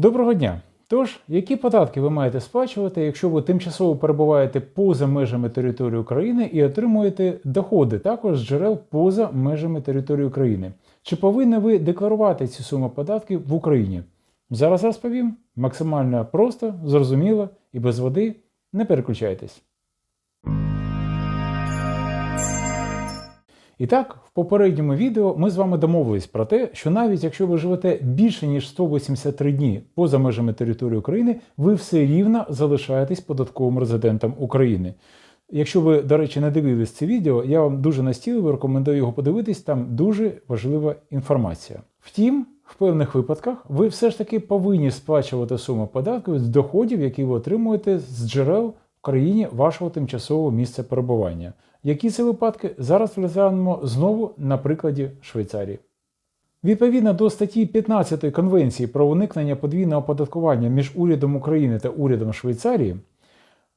Доброго дня! Тож, які податки ви маєте сплачувати, якщо ви тимчасово перебуваєте поза межами території України і отримуєте доходи також з джерел поза межами території України? Чи повинні ви декларувати ці суми податків в Україні? Зараз розповім максимально просто, зрозуміло і без води. Не переключайтесь. І так, в попередньому відео ми з вами домовились про те, що навіть якщо ви живете більше ніж 183 дні поза межами території України, ви все рівно залишаєтесь податковим резидентом України. Якщо ви, до речі, не дивились це відео, я вам дуже настійливо рекомендую його подивитись, там дуже важлива інформація. Втім, в певних випадках ви все ж таки повинні сплачувати суму податків з доходів, які ви отримуєте з джерел в країні вашого тимчасового місця перебування. Які це випадки? Зараз розглянемо знову на прикладі Швейцарії. Відповідно до статті 15 Конвенції про уникнення подвійного оподаткування між урядом України та урядом Швейцарії,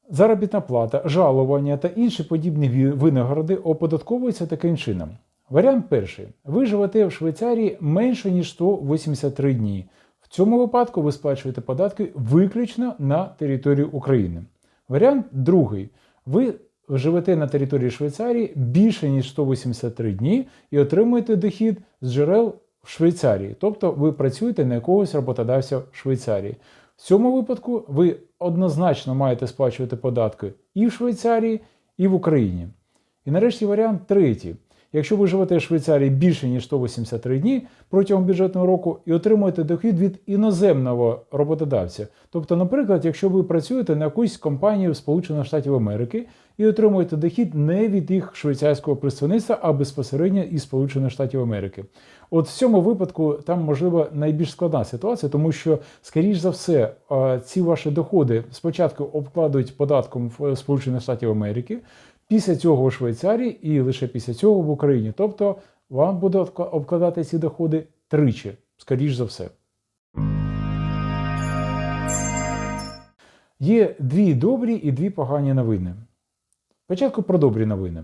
заробітна плата, жалування та інші подібні винагороди оподатковуються таким чином. Варіант перший. Ви живете в Швейцарії менше ніж 183 дні. В цьому випадку ви сплачуєте податки виключно на територію України. Варіант другий. Ви живете на території Швейцарії більше ніж 183 дні і отримуєте дохід з джерел в Швейцарії, тобто ви працюєте на якогось роботодавця в Швейцарії. В цьому випадку ви однозначно маєте сплачувати податки і в Швейцарії, і в Україні. І нарешті варіант третій. Якщо ви живете в Швейцарії більше ніж 183 дні протягом бюджетного року і отримуєте дохід від іноземного роботодавця. Тобто, наприклад, якщо ви працюєте на якусь компанію Сполучених Штатів Америки і отримуєте дохід не від їх швейцарського представництва, а безпосередньо із Сполучених Штатів Америки. От в цьому випадку там можливо найбільш складна ситуація, тому що, скоріш за все, ці ваші доходи спочатку обкладують податком Сполучених Штатів Америки, після цього у Швейцарії і лише після цього в Україні. Тобто вам буде обкладати ці доходи тричі, скоріш за все. Є дві добрі і дві погані новини. Спочатку про добрі новини.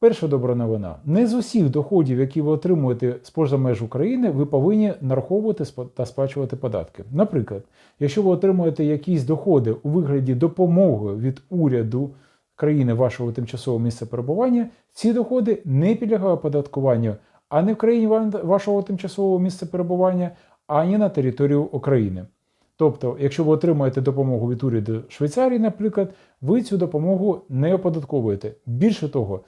Перша добра новина. Не з усіх доходів, які ви отримуєте з поза меж України, ви повинні нараховувати та сплачувати податки. Наприклад, якщо ви отримуєте якісь доходи у вигляді допомоги від уряду країни вашого тимчасового місця перебування, ці доходи не підлягають оподаткуванню ані в країні вашого тимчасового місця перебування, ані на територію України. Тобто, якщо ви отримаєте допомогу від уряду Швейцарії, наприклад, ви цю допомогу не оподатковуєте. Більше того,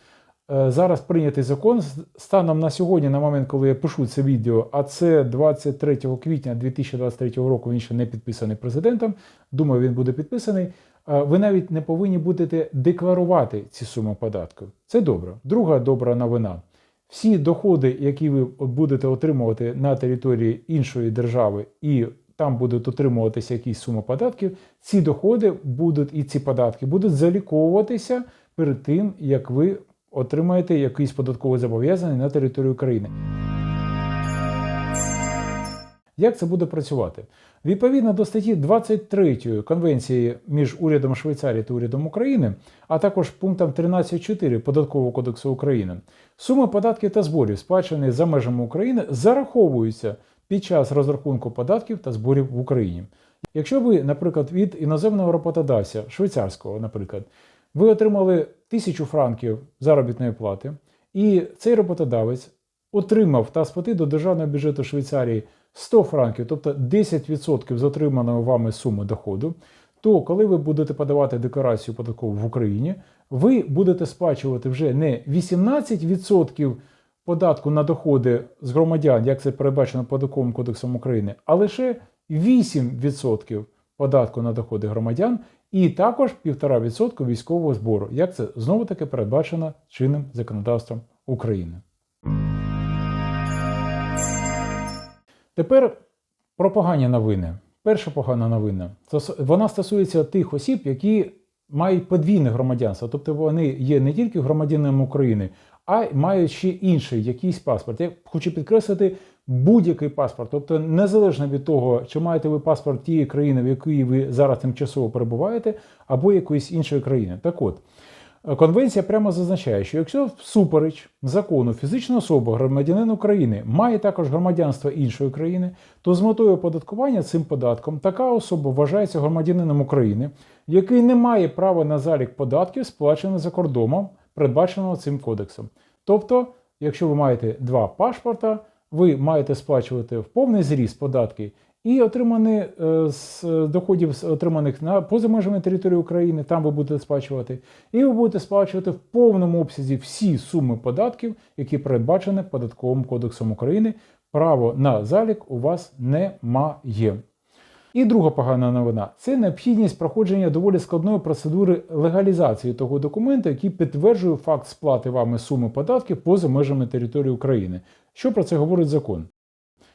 е, зараз прийнятий закон станом на сьогодні, на момент, коли я пишу це відео, а це 23 квітня 2023 року, він ще не підписаний президентом. Думаю, він буде підписаний. Е, Ви навіть не повинні будете декларувати ці суми податку. Це добре. Друга добра новина. Всі доходи, які ви будете отримувати на території іншої держави, і там будуть отримуватися якісь суми податків, ці доходи будуть і ці податки будуть заліковуватися перед тим, як ви отримаєте якісь податкові зобов'язання на території України. Як це буде працювати? Відповідно до статті 23 Конвенції між урядом Швейцарії та урядом України, а також пунктом 13.4 Податкового кодексу України, суми податків та зборів, сплачені за межами України, зараховуються під час розрахунку податків та зборів в Україні. Якщо ви, наприклад, від іноземного роботодавця, швейцарського, наприклад, ви отримали тисячу франків заробітної плати, і цей роботодавець отримав та сплатив до державного бюджету Швейцарії 100 франків, тобто 10% з отриманої вами суми доходу, то коли ви будете подавати декларацію податкову в Україні, ви будете сплачувати вже не 18% податку на доходи з громадян, як це передбачено податковим кодексом України, а лише 8% податку на доходи громадян і також 1,5% військового збору, як це знову таки передбачено чинним законодавством України. Тепер про погані новини. Перша погана новина. Вона стосується тих осіб, які мають подвійне громадянство. Тобто вони є не тільки громадянами України, а й мають ще інший якийсь паспорт. Я хочу підкреслити будь-який паспорт. Тобто, незалежно від того, чи маєте ви паспорт тієї країни, в якій ви зараз тимчасово перебуваєте, або якоїсь іншої країни. Так от. Конвенція прямо зазначає, що якщо всупереч закону фізична особа, громадянин України, має також громадянство іншої країни, то з метою оподаткування цим податком така особа вважається громадянином України, який не має права на залік податків, сплачених за кордоном, передбаченого цим кодексом. Тобто, якщо ви маєте два паспорта, ви маєте сплачувати в повний зріст податки і отримані е, з доходів, отриманих на поза межами території України, там ви будете сплачувати, і ви будете сплачувати в повному обсязі всі суми податків, які передбачені податковим кодексом України. Право на залік у вас немає. І друга погана новина це необхідність проходження доволі складної процедури легалізації того документу, який підтверджує факт сплати вами суми податків поза межами території України. Що про це говорить закон?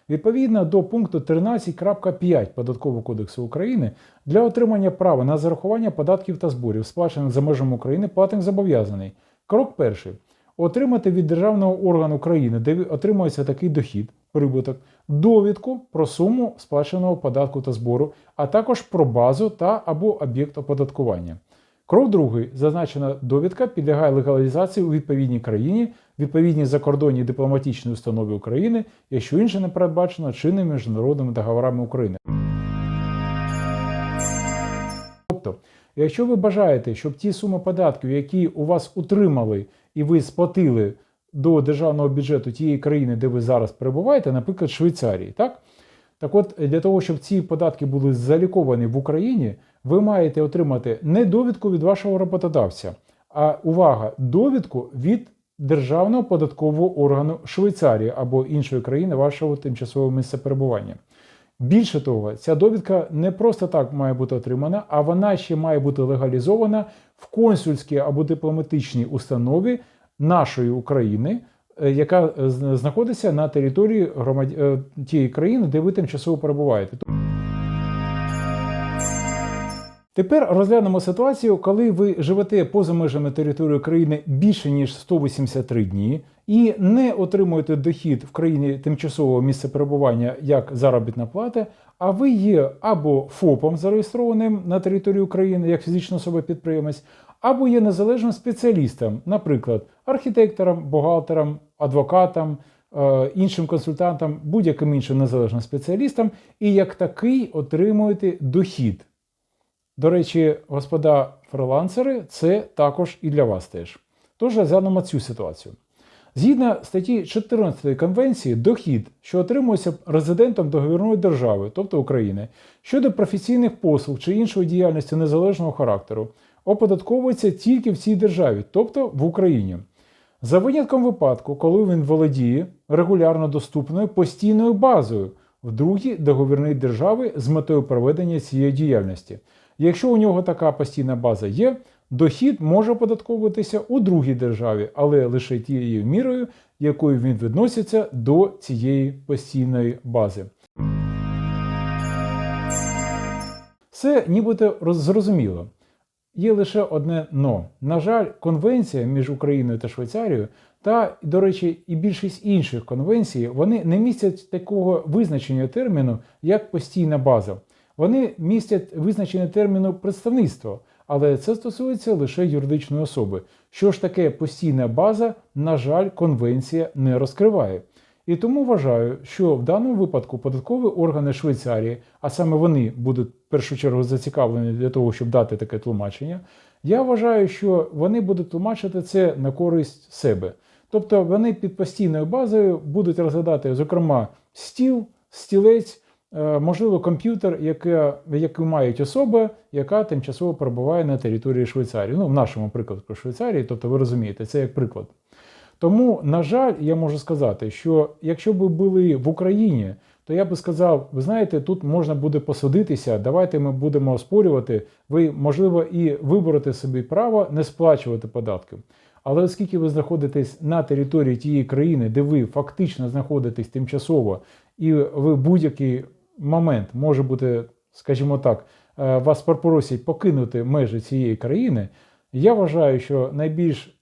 Відповідно до пункту 13.5 Податкового кодексу України для отримання права на зарахування податків та зборів, сплачених за межами України, платник зобов'язаний. Крок перший. Отримати від державного органу країни, де отримується такий дохід, прибуток, довідку про суму сплаченого податку та збору, а також про базу та або об'єкт оподаткування. Крок другий. Зазначена довідка підлягає легалізації у відповідній країні, відповідній закордонній дипломатичній установі України, якщо інше не передбачено чинними міжнародними договорами України. Тобто, якщо ви бажаєте, щоб ті суми податків, які у вас утримали і ви сплатили до державного бюджету тієї країни, де ви зараз перебуваєте, наприклад, Швейцарії, так? Так от, для того, щоб ці податки були заліковані в Україні, ви маєте отримати не довідку від вашого роботодавця, а увага, довідку від Державного податкового органу Швейцарії або іншої країни вашого тимчасового місця перебування. Більше того, ця довідка не просто так має бути отримана, а вона ще має бути легалізована в консульській або дипломатичній установі нашої України, е, яка е, знаходиться на території громад... е, тієї країни, де ви тимчасово перебуваєте. Тепер розглянемо ситуацію, коли ви живете поза межами території країни більше ніж 183 дні і не отримуєте дохід в країні тимчасового місця перебування як заробітна плата, а ви є або ФОПом зареєстрованим на території України як фізична особа-підприємець, або є незалежним спеціалістом, наприклад, архітектором, бухгалтером, адвокатом. е, Іншим консультантам, будь-яким іншим незалежним спеціалістам, і як такий отримуєте дохід. До речі, господа фрилансери, це також і для вас теж. Тож розглянемо цю ситуацію. Згідно статті 14 Конвенції, дохід, що отримується резидентом договірної держави, тобто України, щодо професійних послуг чи іншої діяльності незалежного характеру, оподатковується тільки в цій державі, тобто в Україні. За винятком випадку, коли він володіє регулярно доступною постійною базою в другій договірній державі з метою проведення цієї діяльності. Якщо у нього така постійна база є, дохід може оподатковуватися у другій державі, але лише тією мірою, якою він відноситься до цієї постійної бази. Це нібито зрозуміло. Є лише одне но. На жаль, конвенція між Україною та Швейцарією, та, до речі, і більшість інших конвенцій, вони не містять такого визначення терміну, як постійна база. Вони містять визначення терміну представництво, але це стосується лише юридичної особи. Що ж таке постійна база, на жаль, конвенція не розкриває. І тому вважаю, що в даному випадку податкові органи Швейцарії, а саме вони будуть в першу чергу зацікавлені для того, щоб дати таке тлумачення, я вважаю, що вони будуть тлумачити це на користь себе. Тобто вони під постійною базою будуть розглядати, зокрема, стіл, стілець, можливо, комп'ютер, який мають особа, яка тимчасово перебуває на території Швейцарії. Ну, в нашому прикладі про Швейцарії, тобто ви розумієте, це як приклад. Тому, на жаль, я можу сказати, що якщо б були в Україні, то я би сказав: ви знаєте, тут можна буде посудитися, давайте ми будемо оспорювати. Ви, можливо, і виборете собі право не сплачувати податки. Але оскільки ви знаходитесь на території тієї країни, де ви фактично знаходитесь тимчасово, і ви будь-який момент може бути, скажімо так, е, вас попросять покинути межі цієї країни, я вважаю, що найбільш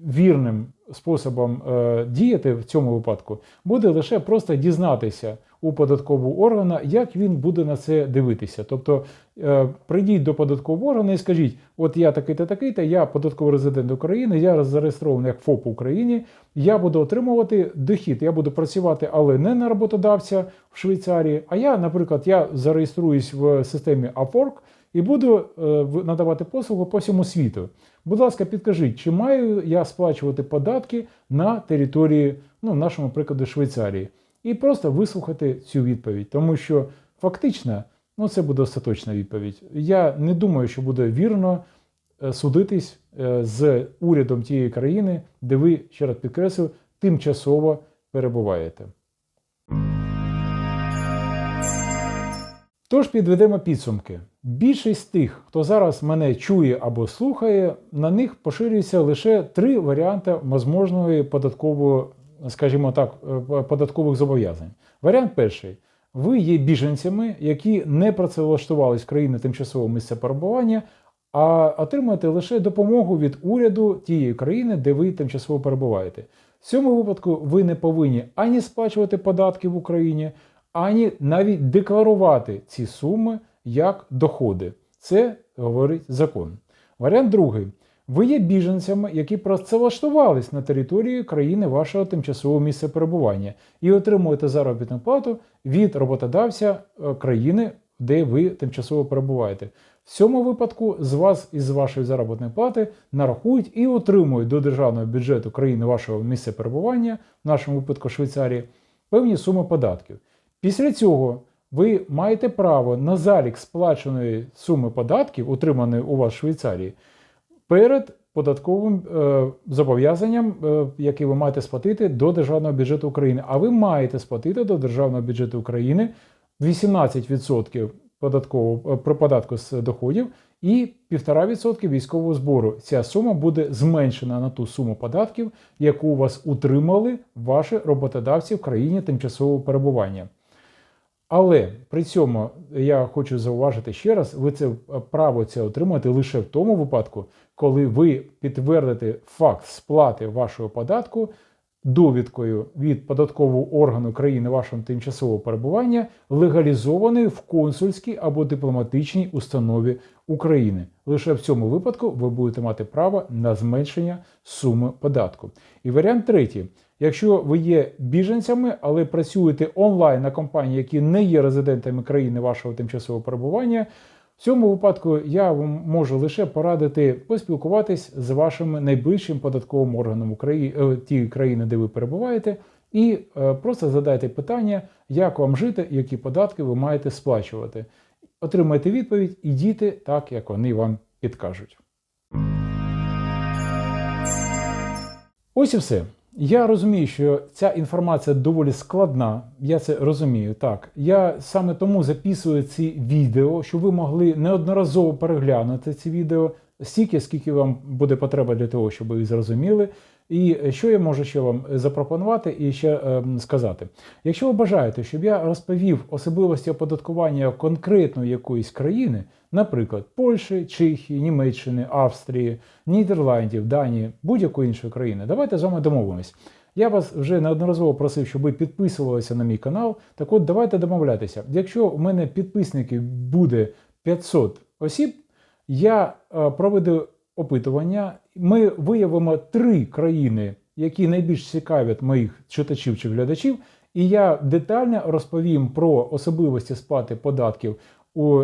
вірним способом е, діяти в цьому випадку буде лише просто дізнатися у податкового органа, як він буде на це дивитися. Тобто е, прийдіть до податкового органу і скажіть: от я такий-то такий-то, я податковий резидент України, я зареєстрований як ФОП Україні, я буду отримувати дохід, я буду працювати, але не на роботодавця в Швейцарії. А я, наприклад, я зареєструюсь в системі Upwork і буду е, надавати послугу по всьому світу. Будь ласка, підкажіть, чи маю я сплачувати податки на території, ну, в нашому прикладі, Швейцарії, і просто вислухати цю відповідь, тому що фактично, ну, це буде остаточна відповідь. Я не думаю, що буде вірно е, судитись е, з урядом тієї країни, де ви, ще раз підкреслю, тимчасово перебуваєте. Тож підведемо підсумки. Більшість тих, хто зараз мене чує або слухає, на них поширюється лише три варіанти можливої податкової, скажімо так, е, податкових зобов'язань. Варіант перший. Ви є біженцями, які не працевлаштувались в країни тимчасового місця перебування, а отримуєте лише допомогу від уряду тієї країни, де ви тимчасово перебуваєте. В цьому випадку ви не повинні ані сплачувати податки в Україні, ані навіть декларувати ці суми як доходи. Це говорить закон. Варіант другий. Ви є біженцями, які працевлаштувались на території країни вашого тимчасового місця перебування і отримуєте заробітну плату від роботодавця е, країни, де ви тимчасово перебуваєте. В цьому випадку з вас із вашої заробітної плати нарахують і отримують до державного бюджету країни вашого місця перебування, в нашому випадку Швейцарії, певні суми податків. Після цього ви маєте право на залік сплаченої суми податків, отриманої у вас в Швейцарії, перед податковим е, зобов'язанням, е, яке ви маєте сплатити до державного бюджету України. А ви маєте сплатити до державного бюджету України 18% податкового е, про податку з доходів і 1,5% військового збору. Ця сума буде зменшена на ту суму податків, яку у вас утримали ваші роботодавці в країні тимчасового перебування. Але при цьому я хочу зауважити ще раз: ви це право це отримуєте лише в тому випадку, коли ви підтвердите факт сплати вашого податку довідкою від податкового органу країни вашого тимчасового перебування, легалізованої в консульській або дипломатичній установі України. Лише в цьому випадку ви будете мати право на зменшення суми податку. І варіант третій. Якщо ви є біженцями, але працюєте онлайн на компанії, які не є резидентами країни вашого тимчасового перебування, в цьому випадку я вам можу лише порадити поспілкуватись з вашим найближчим податковим органом України, тієї країни, де ви перебуваєте, і е, просто задайте питання, як вам жити, які податки ви маєте сплачувати. Отримайте відповідь і дійте так, як вони вам підкажуть. Ось і все. Я розумію, що ця інформація доволі складна. Я це розумію. Так, я саме тому записую ці відео, щоб ви могли неодноразово переглянути ці відео стільки, скільки вам буде потреба для того, щоб ви зрозуміли. І що я можу ще вам запропонувати і ще е, сказати? Якщо ви бажаєте, щоб я розповів особливості оподаткування конкретної якоїсь країни, наприклад, Польщі, Чехії, Німеччини, Австрії, Нідерландів, Данії, будь-якої іншої країни, давайте з вами домовимось. Я вас вже неодноразово просив, щоб ви підписувалися на мій канал. Так от давайте домовлятися. Якщо у мене підписників буде 500 осіб, я е, проведу опитування. Ми виявимо три країни, які найбільш цікавлять моїх читачів чи глядачів, і я детально розповім про особливості сплати податків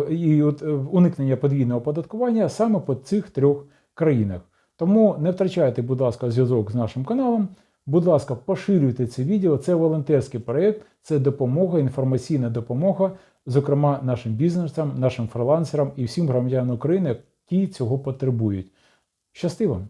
і от, е, уникнення подвійного оподаткування саме по цих трьох країнах. Тому не втрачайте, будь ласка, зв'язок з нашим каналом. Будь ласка, поширюйте це відео. Це волонтерський проєкт, це допомога, інформаційна допомога, зокрема нашим бізнесам, нашим фрилансерам і всім громадянам України, які цього потребують. Щасти вам!